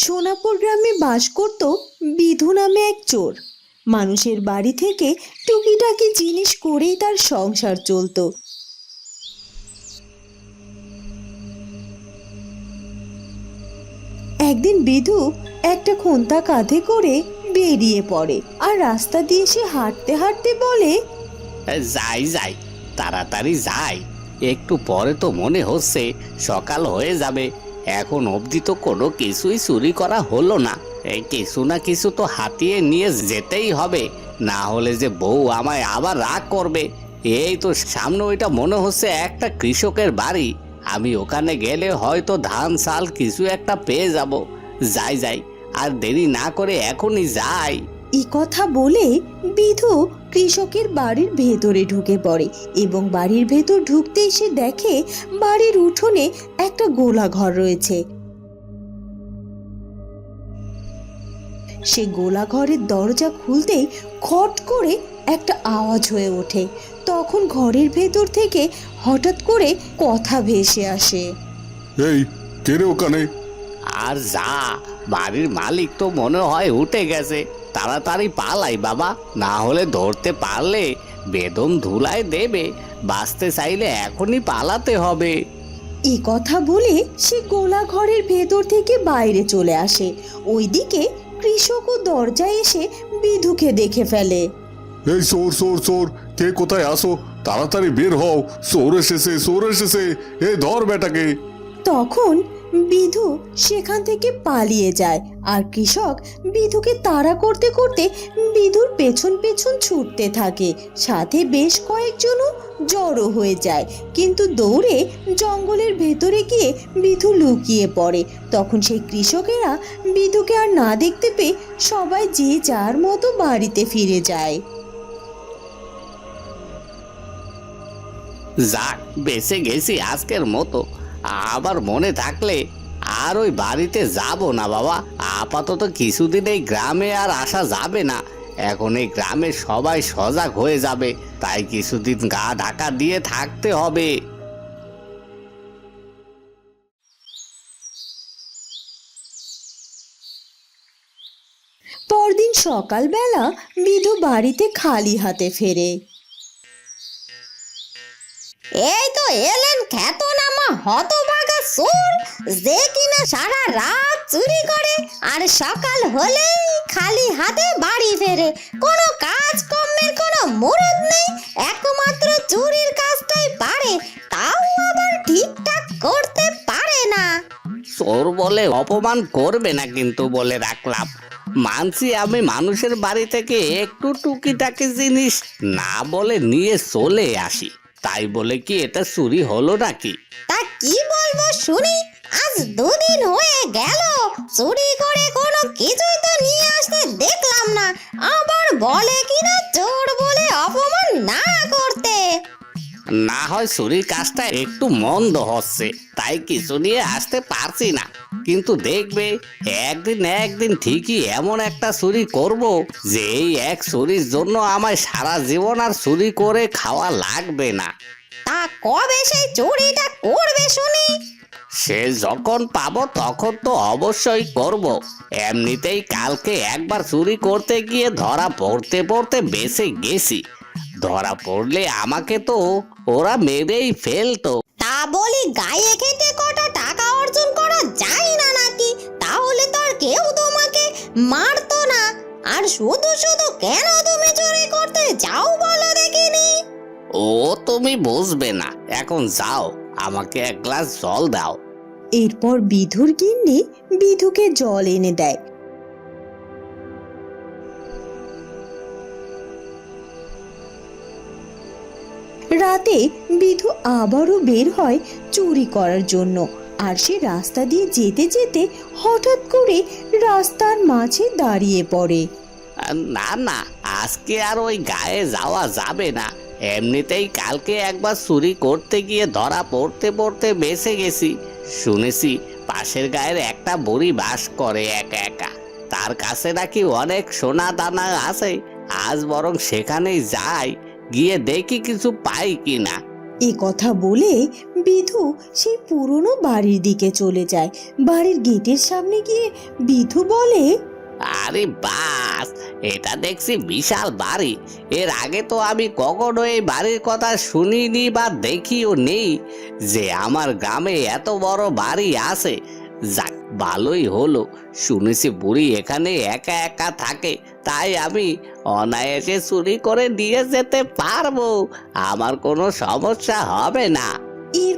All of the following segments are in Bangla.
সোনাপুর গ্রামে বাস করত বিধু নামে এক চোর। মানুষের বাড়ি থেকে টুকিটাকি জিনিস করেই তার সংসার চলতো। একদিন বিধু একটা খোন্তা কাঁধে করে বেরিয়ে পড়ে আর রাস্তা দিয়ে সে হাঁটতে হাঁটতে বলে, যাই যাই, তাড়াতাড়ি যাই। একটু পরে তো মনে হচ্ছে সকাল হয়ে যাবে। এখন অবধি তো কোনো কিছুই চুরি করা হলো না। এই কিছু না কিছু তো হাতিয়ে নিয়ে যেতেই হবে। না হলে যে বউ আমায় আবার রাগ করবে। এই তো সামনে ওইটা মনে হচ্ছে একটা কৃষকের বাড়ি। আমি ওখানে গেলে হয়তো ধান, চাল কিছু একটা পেয়ে যাব। যাই যাই। আর দেরি না করে এখনই যাই। এই কথা বলে বিধু কৃষকের বাড়ির ভেতরে ঢুকে পড়ে এবং বাড়ির ভেতর ঢুকতেই সে দেখে বাড়ির উঠোনে একটা গোলা ঘর রয়েছে। সে গোলা ঘরের দরজা খুলতেই খট করে একটা আওয়াজ হয়ে ওঠে। তখন ঘরের ভেতর থেকে হঠাৎ করে কথা ভেসে আসে। এই কে রে ওখানে? আর যা বাড়ির মালিক তো মনে হয় উঠে গেছে। তাড়াতাড়ি পালাই বাবা। না হলে ধরতে পারলে বেদম ধুলায় দেবে। বাঁচতে চাইলে এখনই পালাতে হবে। এই কথা বলে সে গোলা ঘরের ভেতর থেকে বাইরে চলে আসে। ওইদিকে কৃষকও দরজায় এসে বিধুকে দেখে ফেলে। এই সোর সোর সোর কে কোথায় আসো? তাড়াতাড়ি বের হও। সোর এসেছে সোর এসেছে। এ ধর বেটাকে। তখন বিধু সেখান থেকে পালিয়ে যায় আর কৃষক বিধুকে তাড়া করতে করতে বিধুর পেছন পেছন ছুটতে থাকে। সাথে বেশ কয়েকজনও জড়ো হয়ে যায়। কিন্তু দৌড়ে জঙ্গলের ভেতরে গিয়ে বিধু লুকিয়ে পড়ে। তখন সেই কৃষকেরা বিধুকে আর না দেখতে পেয়ে সবাই যে যার মতো বাড়িতে ফিরে যায়। যাক, বেঁচে গেছি আজকের মতো। আবার মনে থাকলে আর ওই বাড়িতে যাব না বাবা। আপাতত কিছুদিন এই গ্রামে আর আসা যাবে না। এখন এই গ্রামে সবাই সজাগ হয়ে যাবে। তাই কিছুদিন গা ঢাকা দিয়ে থাকতে হবে। পরদিন সকালবেলা বিধু বাড়িতে খালি হাতে ফেরে। এই তো এলেন খ্যাতনামা হতভাগা চোর, যে কিনা সারা রাত চুরি করে, আর সকাল হলেই খালি হাতে বাড়ি ফেরে। কোনো কাজ কর্মের কোনো মুরদ নেই, একমাত্র চুরির কাজটাই পারে, তাও আবার ঠিকঠাক করতে পারে না। চোর বলে অপমান করবে না কিন্তু বলে রাখলাম। মানছি আমি মানুষের বাড়ি থেকে একটু টুকিটাকি জিনিস না বলে নিয়ে চলে আসি। তাই বলে কি এটা চুরি হলো নাকি? তা কি বলব শুনি আজ দুদিন হয়ে গেল। চুরি করে কোনো কিছুই তো নিয়ে আসতে দেখলাম না। আবার বলে কিনা চোর বলে অপমান না করতে। না হয় চুরির কাজটা একটু মন্দ হচ্ছে তাই কিছু নিয়ে আসতে পারছি না। কিন্তু দেখবে একদিন একদিন ঠিকই এমন একটা চুরি করব যে এই এক চুরির জন্য আমায় সারা জীবন আর চুরি করে খাওয়া লাগবে না। তা কবে সেই চুরিটা করবে শুনি? সে যখন পাবো তখন তো অবশ্যই করব। এমনিতেই কালকে একবার চুরি করতে গিয়ে ধরা পড়তে পড়তে বেঁচে গেছি। ধরা পড়লে আমাকে তো ওরা মেরেই ফেলতো। তা বলি গায়ে খেতে কটা মারতো না। আর শুধু শুধু কেন তুমি চুরি করতে যাও বলো দেখিনি? ও তুমি বুঝবে না। এখন যাও আমাকে এক গ্লাস জল দাও। এরপর বিধুর গিন্নি বিধুকে জল এনে দেয়। রাতে বিধু আবারও বের হয় চুরি করার জন্য। আর সে রাস্তা দিয়ে যেতে যেতে হঠাৎ করে রাস্তার মাঝে দাঁড়িয়ে পড়ে। না না আজকে আর ওই গায়ে যাওয়া যাবে না। এমনিতেই কালকে একবার চুরি করতে গিয়ে ধরা পড়তে পড়তে বেঁচে গেছি। শুনেছি পাশের গায়ের একটা বুড়ি বাস করে একা একা। তার কাছে নাকি অনেক সোনা দানা আছে। আজ বরং সেখানেই যাই গিয়ে দেখি কিছু পাই কিনা। এ কথা বলে বিধু সেই পুরনো বাড়ির দিকে চলে যায়। বাড়ির গেটের সামনে গিয়ে বিধু বলে, আরে বাস, এটা দেখছি বিশাল বাড়ি। এর আগে তো আমি কখনো এই বাড়ির কথা শুনিনি বা দেখিও নেই। যে আমার গ্রামে এত বড় বাড়ি আছে, যাক, ভালোই হলো। শুনেছি বুড়ি এখানে একা একা থাকে, তাই আমি অনায়াসে চুরি করে দিয়ে যেতে পারব। আমার কোনো সমস্যা হবে না।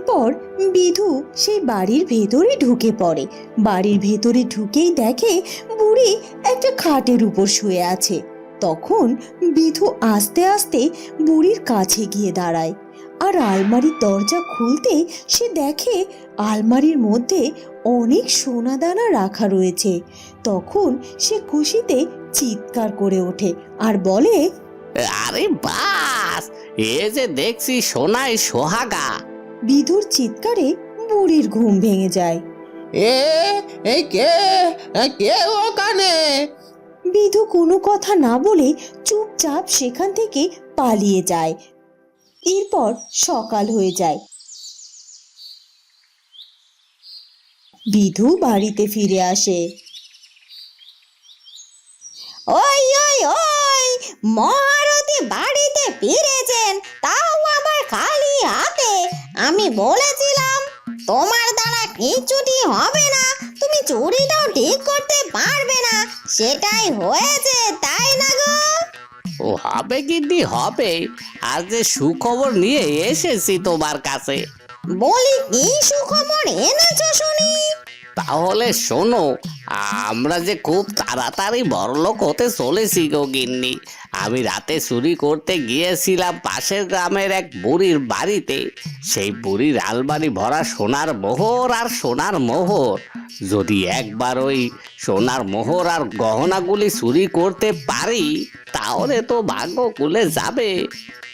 এরপর বিধু সেই বাড়ির ভেতরে ঢুকে পড়ে। বাড়ির ভেতরে ঢুকেই দেখে বুড়ি একটা খাটের উপর শুয়ে আছে। তখন বিধু আস্তে আস্তে বুড়ির কাছে গিয়ে দাঁড়ায় আর আলমারির দরজা খুলতে সে দেখে আলমারির মধ্যে অনেক সোনা দানা রাখা রয়েছে। তখন সে খুশিতে চিৎকার করে ওঠে আর বলে, আরে বাস, এ যে দেখছি সোনায় সোহাগা। বিধুর চিৎকারে বুড়ির ঘুম ভেঙে যায়। এ এই কে? কে ওখানে? বিধু কোনো কথা না বলে চুপচাপ সেখান থেকে পালিয়ে যায়। এরপর সকাল হয়ে যায়। বিধু বাড়িতে ফিরে আসে। ওই ওই ওই মহারথী বাড়িতে ফিরেছেন তাও আবার খালি হাতে আমি বলেছিলাম তোমার দ্বারা কিছুটি হবে না তুমি চুরিটাও ঠিক করতে পারবে না সেটাই হয়েছে তাই না গো? ও হবে কিন্তু হবে আজ যে সুখবর নিয়ে এসেছি তোমার কাছে। বলি কি সুখবর এনেছো শুনি। তাহলে শোনো আমরা যে খুব তাড়াতাড়ি বড়লোক হতে চলেছি গো গিন্নি আমি রাতে চুরি করতে গিয়েছিলাম পাশের গ্রামের এক বুড়ির বাড়িতে। সেই বুড়ির আলমারি ভরা সোনার মোহর আর সোনার মোহর। যদি একবার ওই সোনার মোহর আর গহনাগুলি চুরি করতে পারি তাহলে তো ভাগ্য কুলে যাবে।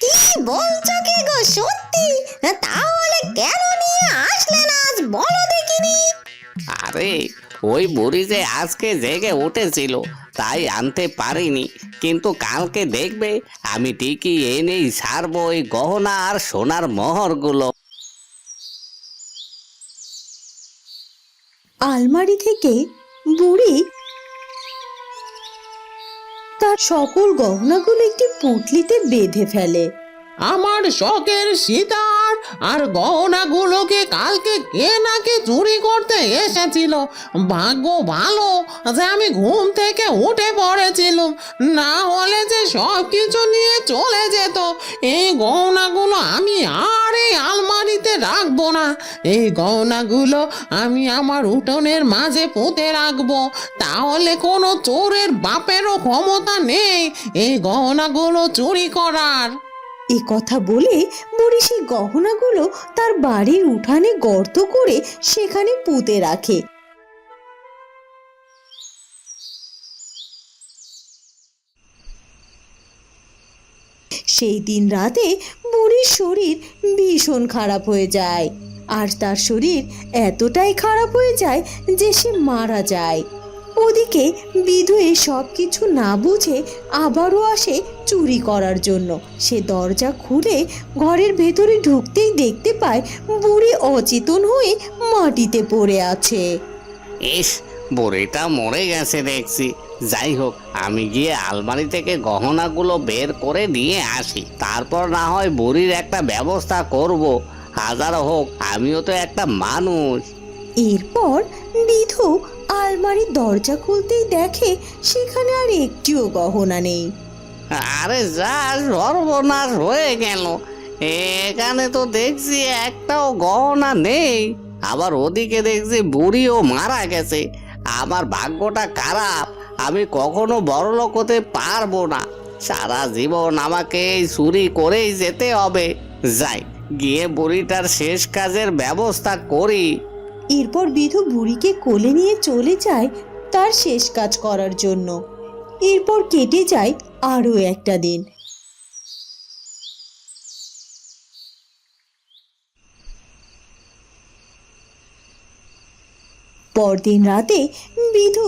কি বলছো কি গো সত্যি? তাহলে কেন নিয়ে আসলে না আজ বলো দেখিনি? আরে ওই বুড়ি যে আজকে জেগে উঠেছিল তাই আনতে পারিনি। কিন্তু কালকে দেখবে, আমি ঠিকই এনেই ছাড়বো ওই গহনা আর সোনার মোহরগুলো। আলমারি থেকে বুড়ি তার সকল গহনাগুলো একটি পুটলিতে বেঁধে ফেলে। আমার শখের সীতার আর গহনাগুলোকে কালকে কে নাকি চুরি করতে এসেছিল? ভাগ্য ভালো যে আমি ঘুম থেকে উঠে পড়েছিলাম। না হলে যে সব কিছু নিয়ে চলে যেত। এই গহনাগুলো আমি আর এই আলমারিতে রাখব না। এই গহনাগুলো আমি আমার উঠোনের মাঝে পুঁতে রাখব। তাহলে কোনো চোরের বাপেরও ক্ষমতা নেই এই গহনাগুলো চুরি করার। এ কথা বলে বুড়ি সেই গহনাগুলো তার বাড়ির উঠানে গর্ত করে সেখানে পুঁতে রাখে। সেই দিন রাতে বুড়ির শরীর ভীষণ খারাপ হয়ে যায়, আর তার শরীর এতটাই খারাপ হয়ে যায় যে সে মারা যায়। ওদিকে বিধু সব কিছু না বুঝে আবারও আসে চুরি করার জন্য। সে দরজা খুলে ঘরের ভেতরে ঢুকতেই দেখতে পায় বুড়ি অচেতন হয়ে মাটিতে পড়ে আছে। ইস বুড়িটা মরে গেছে দেখছি। যাই হোক আমি গিয়ে আলমারি থেকে গহনাগুলো বের করে নিয়ে আসি। তারপর না হয় বুড়ির একটা ব্যবস্থা করব। হাজার হোক আমিও তো একটা মানুষ। এরপর বিধু আলমারির দরজা খুলতেই দেখে সেখানে আর একটিও গহনা নেই। আরে যা সর্বনাশ হয়ে গেল। এখানে তো দেখছি একটাও গহনা নেই। আবার ওদিকে দেখছি বুড়িও মারা গেছে। আমার ভাগ্যটা খারাপ। আমি কখনো বড়লোক হতে পারব না। সারা জীবন আমাকে এই চুরি করেই যেতে হবে। যাই, গিয়ে বুড়িটার শেষ কাজের ব্যবস্থা করি। এরপর বিধু বুড়িকে কোলে নিয়ে চলে যায় তার শেষ কাজ করার জন্য। এরপর কেটে যায় আরও একটা দিন। পরদিন রাতে বিধু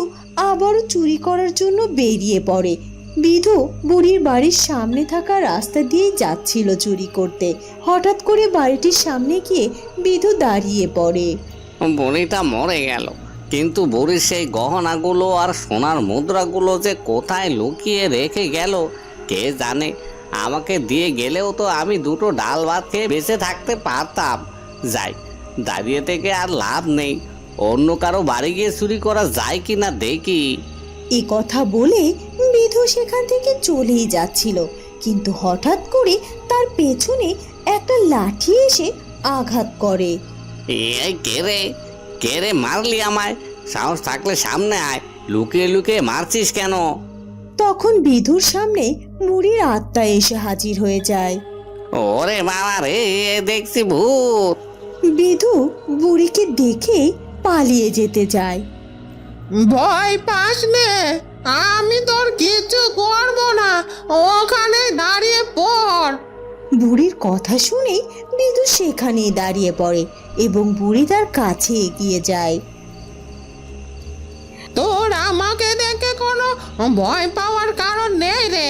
আবারও চুরি করার জন্য বেরিয়ে পড়ে। বিধু বুড়ির বাড়ির সামনে থাকা রাস্তা দিয়েই যাচ্ছিল চুরি করতে। হঠাৎ করে বাড়িটির সামনে গিয়ে বিধু দাঁড়িয়ে পড়ে। বুড়িটা মরে গেল। কিন্তু বুড়ির সেই গহনাগুলো আর সোনার মুদ্রাগুলো যে কোথায় লুকিয়ে রেখে গেল, কে জানে? আমাকে দিয়ে গেলেও তো আমি দুটো ডাল ভাত খেয়ে বেঁচে থাকতে পারতাম। যাই, দাঁড়িয়ে থেকে আর লাভ নেই। অন্য কারও বাড়ি গিয়ে চুরি করা যায় কি না দেখি। এ কথা বলে বিধু সেখান থেকে চলেই যাচ্ছিল। কিন্তু হঠাৎ করে তার পেছনে একটা লাঠি এসে আঘাত করে। এই কে রে? কে রে মারলি আমায়? সাহস থাকলে সামনে আয়। লুকিয়ে লুকিয়ে মারছিস কেন? তখন বিধুর সামনে বুড়ির আত্মা এসে হাজির হয়ে যায়। ওরে বাবা রে দেখছি ভূত। বিধু বুড়িকে দেখে পালিয়ে যেতে যায়। ভয় পাস নে আমি তোর কিচ্ছু করব না ওখানে দাঁড়িয়ে পড়। বুড়ির কথা শুনেই বিদু সেখানেই দাঁড়িয়ে পড়ে এবং বুড়ি তার কাছে এগিয়ে যায়। তোর আমাকে ভয় পাওয়ার কারণ নেই রে।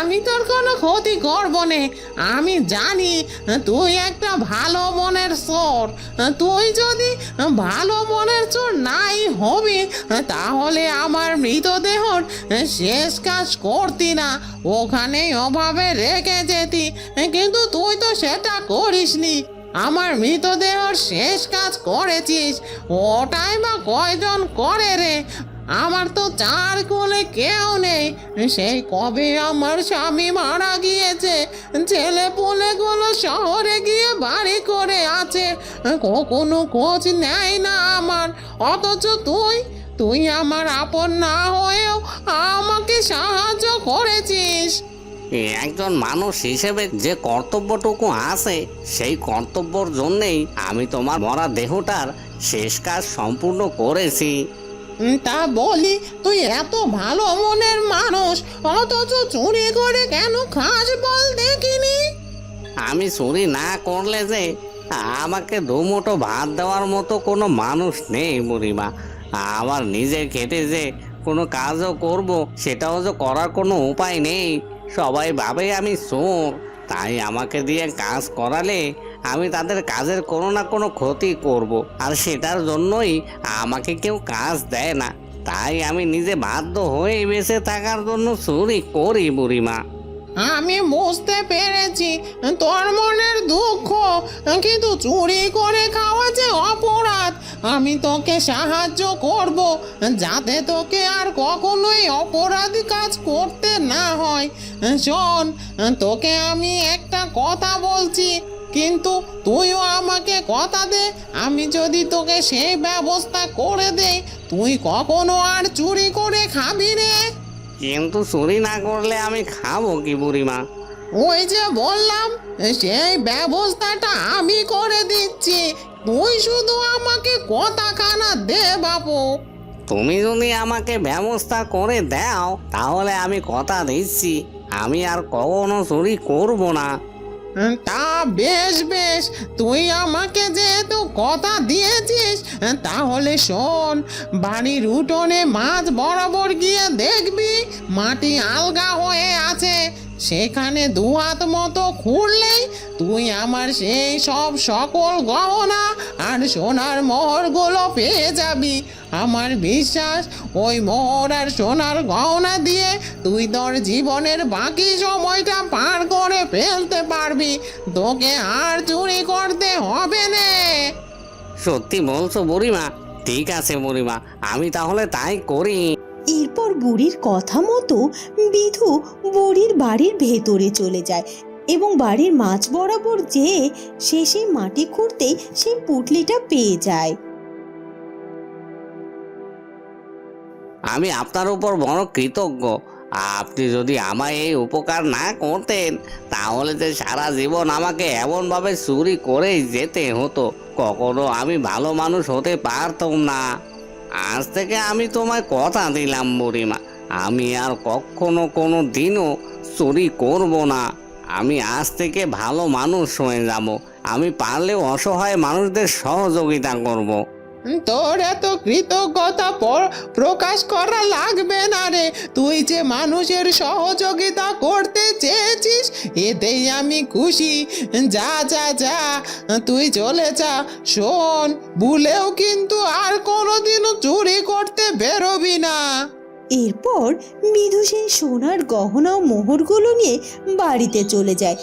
আমি তোর কোনো ক্ষতি করব নে। আমি জানি তুই একটা ভালো মনের চোর। তুই যদি ভালো মনের চোর নাই হবি, তাহলে আমার মৃতদেহর শেষ কাজ করতি না। ওখানেই অভাবে রেখে যেতি। কিন্তু তুই তো সেটা করিসনি। আমার মৃতদেহর শেষ কাজ করেছিস। ওটাই বা কয়জন করে রে? আমার তো চার কোলে কেউ নেই। সেই কবে আমার স্বামী মারা গিয়েছে? ছেলে পুলেগুলো শহরে গিয়ে বাড়ি করে আছে। কখনো খোঁজ নেয় না আমার। অথচ তুই তুই আমার আপন না হয়েও আমাকে সাহায্য করেছিস। একজন মানুষ হিসেবে যে কর্তব্যটুকু আছে, সেই কর্তব্যর জন্যেই আমি তোমার মরা দেহটার শেষ কাজ সম্পূর্ণ করেছি। তা বলি, তুই এত ভালো মনের মানুষ, অথচ চুরি করে কেন খাস বল দেখিনি? আমি চুরি না করলে যে আমাকে দুমুঠো ভাত দেওয়ার মতো কোনো মানুষ নেই বুড়িমা। আমার নিজের খেটে যে কোনো কাজও করব, সেটাও যে করার কোনো উপায় নেই। সবাই ভাবে আমি চোর, তাই আমাকে দিয়ে কাজ করালে আমি তাদের কাজের কোনো না কোনো ক্ষতি করব। আর সেটার জন্যই আমাকে কেউ কাজ দেয় না। তাই আমি নিজে বাধ্য হয়ে বেঁচে থাকার জন্য চুরি করি, বুড়িমা। আমি বুঝতে পেরেছি, তোর মনের দুঃখ, কিন্তু চুরি করে খাওয়া যে অপরাধ, আমি তোকে সাহায্য করব, যাতে তোকে আর কখনোই অপরাধ কাজ করতে না হয়। শোন, তোকে আমি একটা কথা বলছি কিন্তু তুইও আমাকে কথা দে। আমি যদি তোকে সেই ব্যবস্থা করে দেই তুই কখনো আর চুরি করে খাবি রে। কিন্তু চুরি না করলে আমি খাব কি বুড়িমা? ওই যে বললাম সেই ব্যবস্থাটা আমি করে দিচ্ছি। তুই শুধু আমাকে কথা কথাখানা দে বাপু। তুমি যদি আমাকে ব্যবস্থা করে দাও তাহলে আমি কথা দিচ্ছি। আমি আর কখনো চুরি করব না। তা বেশ বেশ। তুই আমাকে যেহেতু কথা দিয়েছিস তাহলে শোন, বাড়ির উঠোনে মাছ বরাবর গিয়ে দেখবি, মাটি আলগা হয়ে আছে। সেখানে দু হাত মতো খুঁড়লেই তুই আমার সেই সব সকল গহনা আর সোনার মোহরগুলো পেয়ে যাবি। আমার বিশ্বাস, ওই মোহর আর সোনার গহনা দিয়ে তুই তোর জীবনের বাকি সময়টা পার করে ফেলতে পারবি। তোকে আর চুরি করতে হবে না। সত্যি বলছো বুড়িমা, ঠিক আছে বুড়িমা, আমি তাহলে তাই করি। এরপর বুড়ির কথা মতো বিধু বুড়ির বাড়ির ভেতরে চলে যায় এবং বাড়ির মাঝ বরাবর যেয়ে সে সেই মাটি খুঁড়তেই সেই পুটলিটা পেয়ে যায়। আমি আপনার উপর বড় কৃতজ্ঞ। আপনি যদি আমায় এই উপকার না করতেন, তাহলে যে সারা জীবন আমাকে এমনভাবে চুরি করেই যেতে হতো, কখনো আমি ভালো মানুষ হতে পারতাম না। আজ থেকে আমি তোমায় কথা দিলাম বুড়িমা। আমি আর কখনো কোনো দিনও চুরি করব না। আমি আজ থেকে ভালো মানুষ হয়ে যাব। আমি পারলেও অসহায় মানুষদের সহযোগিতা করব। তোর এত কৃতজ্ঞতা প্রকাশ করা লাগবে না রে। তুই যে মানুষের সহযোগিতা করতে চেয়েছিস, এতেই আমি খুশি। যা যা যা, তুই চলে যা। শোন, ভুলেও কিন্তু আর কোনোদিনও চুরি করতে বেরোবি না। এরপর সেই সোনার গহনা ও মোহরগুলো নিয়ে বাড়িতে চলে যায়।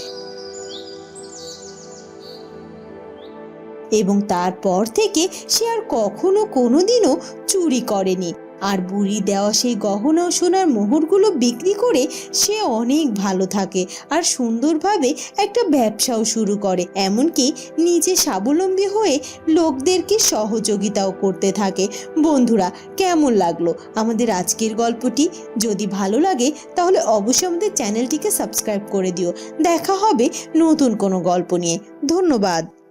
এবং তারপর থেকে সে আর কখনো কোনোদিনও চুরি করেনি। আর বুড়ি দেওয়া সেই গহনা ও সোনার মোহরগুলো বিক্রি করে সে অনেক ভালো থাকে আর সুন্দরভাবে একটা ব্যবসাও শুরু করে। এমনকি নিজে স্বাবলম্বী হয়ে লোকদেরকে সহযোগিতাও করতে থাকে। বন্ধুরা, কেমন লাগল আমাদের আজকের গল্পটি? যদি ভালো লাগে, তাহলে অবশ্যই আমাদের চ্যানেলটিকে সাবস্ক্রাইব করে দিও। দেখা হবে নতুন কোনো গল্প নিয়ে। ধন্যবাদ।